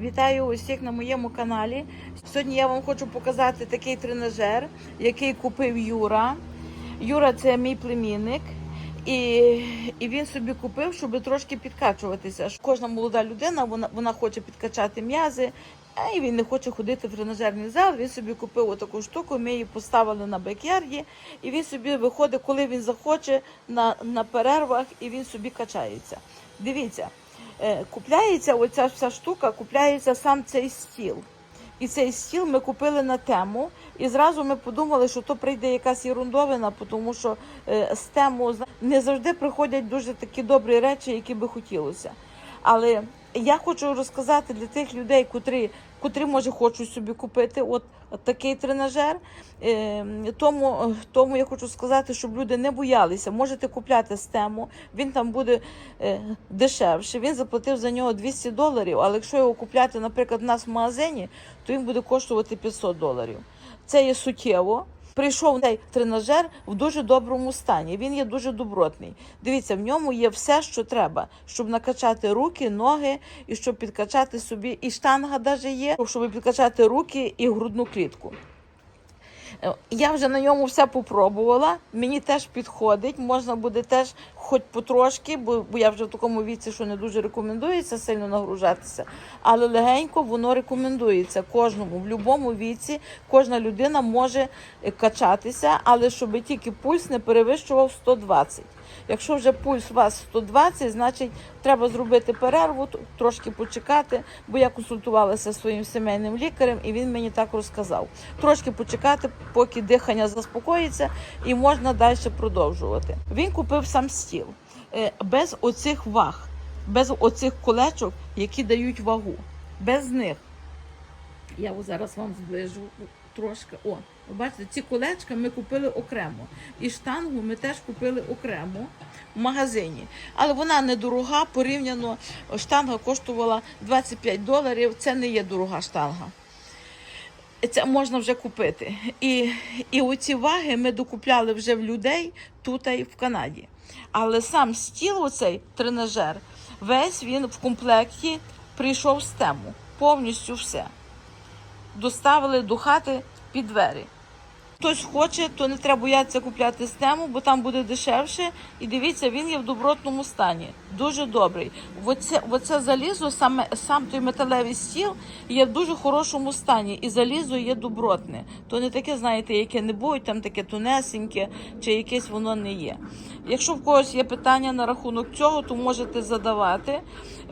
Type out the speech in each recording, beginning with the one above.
Вітаю усіх на моєму каналі. Сьогодні я вам хочу показати такий тренажер, який купив Юра. Юра це мій племінник. І, і він собі купив, щоб трошки підкачуватися. Кожна молода людина вона, вона хоче підкачати м'язи, а і він не хоче ходити в тренажерний зал. Він собі купив отаку штуку. Ми її поставили на бекярді, і він собі виходить, коли він захоче на, на перервах, і він собі качається. Дивіться. Е, купляється оця вся штука, купляється сам цей стіл. І цей стіл ми купили на тему. І зразу ми подумали, що то прийде якась ерундовина, тому що е, з тему не завжди приходять дуже такі добрі речі, які би хотілося. Але я хочу розказати для тих людей, котрі, котрі може хочуть собі купити от, такий тренажер. Е, тому, тому я хочу сказати, щоб люди не боялися. Можете купляти стему, тему, він там буде е, дешевше. Він заплатив за нього 200 доларів, але якщо його купляти, наприклад, в нас в магазині, то він буде коштувати 500 доларів. Це є суттєво. Прийшов цей тренажер в дуже доброму стані. Він є дуже добротний. Дивіться, в ньому є все, що треба, щоб накачати руки, ноги і щоб підкачати собі. І штанга даже є, щоб підкачати руки і грудну клітку. Е, Я вже на ньому все попробувала. Мені теж підходить. Можна буде теж хоч потрошки, бо, бо я вже в такому віці, що не дуже рекомендується сильно нагружатися. Але легенько воно рекомендується кожному в будь-якому віці. Кожна людина може е, качатися, але щоб тільки пульс не перевищував 120. Якщо вже пульс у вас 120, значить треба зробити перерву, трошки почекати, бо я консультувалася зі своїм сімейним лікарем, і він мені так розказав. Трошки почекати, поки дихання заспокоїться, і можна далі продовжувати. Він купив сам стіл е, без оцих ваг, без оцих колечок, які дають вагу. Без них. Я зараз вам зближу трошки. О, бачите, ці колечка ми купили окремо. І штангу ми теж купили окремо в магазині. Але вона недорога, порівняно штанга коштувала 25 доларів. Це не є дорога штанга. Це можна вже купити. І, і оці ваги ми докупляли вже в людей тут і в Канаді. Але сам стіл, оцей тренажер, весь він в комплекті прийшов з тему. Повністю все доставили до хати під двері. Хтось хоче, то не треба боятися купляти з тему, бо там буде дешевше. І дивіться, він є в добротному стані. Дуже добрий. Оце, оце залізо, саме сам той металевий стіл є в дуже хорошому стані. І залізо є добротне. То не таке, знаєте, яке не будь, там таке тонесеньке, чи якесь воно не є. Якщо в когось є питання на рахунок цього, то можете задавати.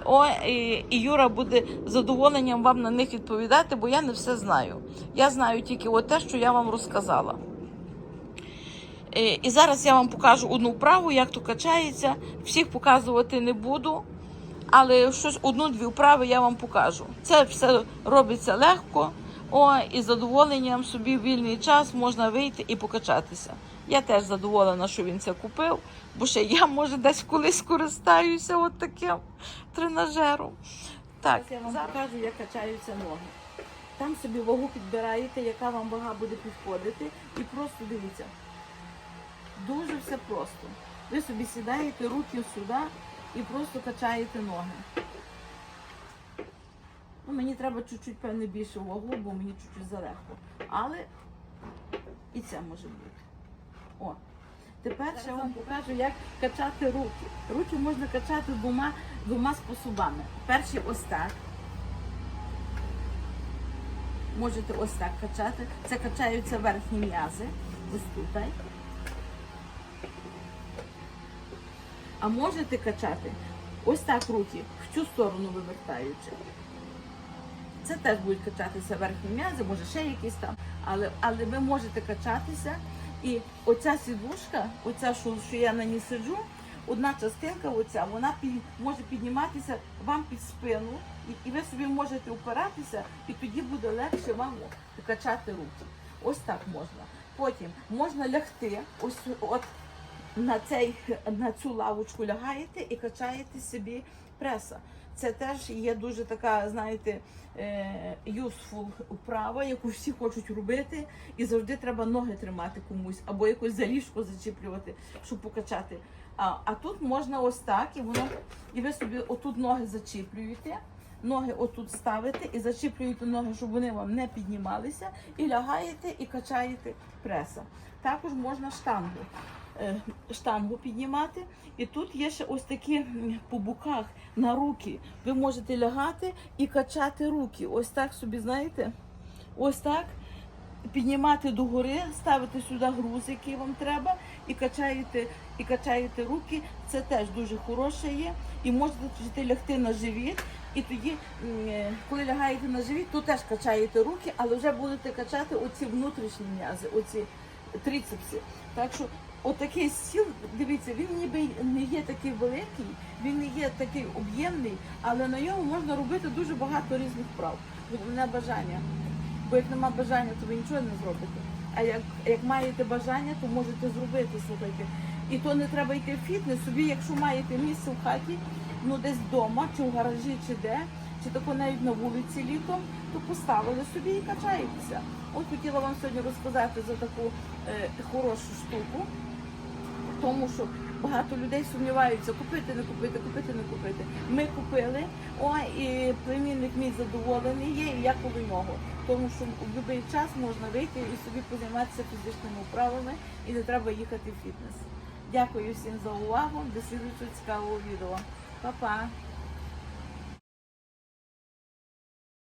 О, і, і Юра буде з задоволенням вам на них відповідати, бо я не все знаю. Я знаю тільки от те, що я вам розказала. Е, І зараз я вам покажу одну вправу, як то качається. Всіх показувати не буду, але щось одну-дві вправи я вам покажу. Це все робиться легко. О, і задоволенням собі в вільний час можна вийти і покачатися. Я теж задоволена, що він це купив, бо ще я, може, десь колись скористаюся от таким тренажером. Так, я вам покажу, як качаються ноги. Там собі вагу підбираєте, яка вам вага буде підходити, і просто дивіться. Дуже все просто. Ви собі сідаєте руки сюди і просто качаєте ноги. Ну, мені треба чуть-чуть певне більше вагу, бо мені чуть-чуть залегко. Але і це може бути. О. Тепер ще вам покажу, як качати руки. Руки можна качати двома, двома способами. Перший ось так. Можете ось так качати. Це качаються верхні м'язи. Ось тут. А можете качати ось так руки в цю сторону вивертаючи. Це теж будуть качатися верхні м'язи, може ще якісь там, але, але ви можете качатися. І оця сідушка, оця, що, що я на ній сиджу, одна частинка, оця, вона під, може підніматися вам під спину, і, і ви собі можете опиратися, і тоді буде легше вам качати руки. Ось так можна. Потім можна лягти, ось от на, цей, на цю лавочку лягаєте і качаєте собі преса. Це теж є дуже така, знаєте, е, useful вправа, яку всі хочуть робити, і завжди треба ноги тримати комусь, або якось за ліжко зачіплювати, щоб покачати. А, а тут можна ось так, і воно, і ви собі отут ноги зачіплюєте, ноги отут ставите і зачіплюєте ноги, щоб вони вам не піднімалися, і лягаєте і качаєте преса. Також можна штангу. е, Штангу піднімати, і тут є ще ось такі по боках на руки. Ви можете лягати і качати руки. Ось так собі, знаєте, ось так піднімати догори, ставити сюди груз, який вам треба, і качаєте, і качаєте руки. Це теж дуже хороше є. І можете лягти на живіт. І тоді, е, коли лягаєте на живіт, то теж качаєте руки, але вже будете качати оці внутрішні м'язи, оці трицепси. Так що отакий стіл, дивіться, він ніби не є такий великий, він не є такий об'ємний, але на ньому можна робити дуже багато різних вправ. Головне бажання. Бо як нема бажання, то ви нічого не зробите. А як, як маєте бажання, то можете зробити, слухайте. І то не треба йти в фітнес. Собі, якщо маєте місце в хаті, ну десь вдома, чи в гаражі, чи де, чи тако навіть на вулиці літом, то поставили собі і качаєтеся. От хотіла вам сьогодні розказати за таку е, хорошу штуку, тому що багато людей сумніваються, купити, не купити, купити, не купити. Ми купили, ой, і племінник мій задоволений є, і я коло нього. Тому що в будь-який час можна вийти і собі позайматися фізичними вправами, і не треба їхати в фітнес. Дякую всім за увагу. До слідчого цікавого відео. 爸爸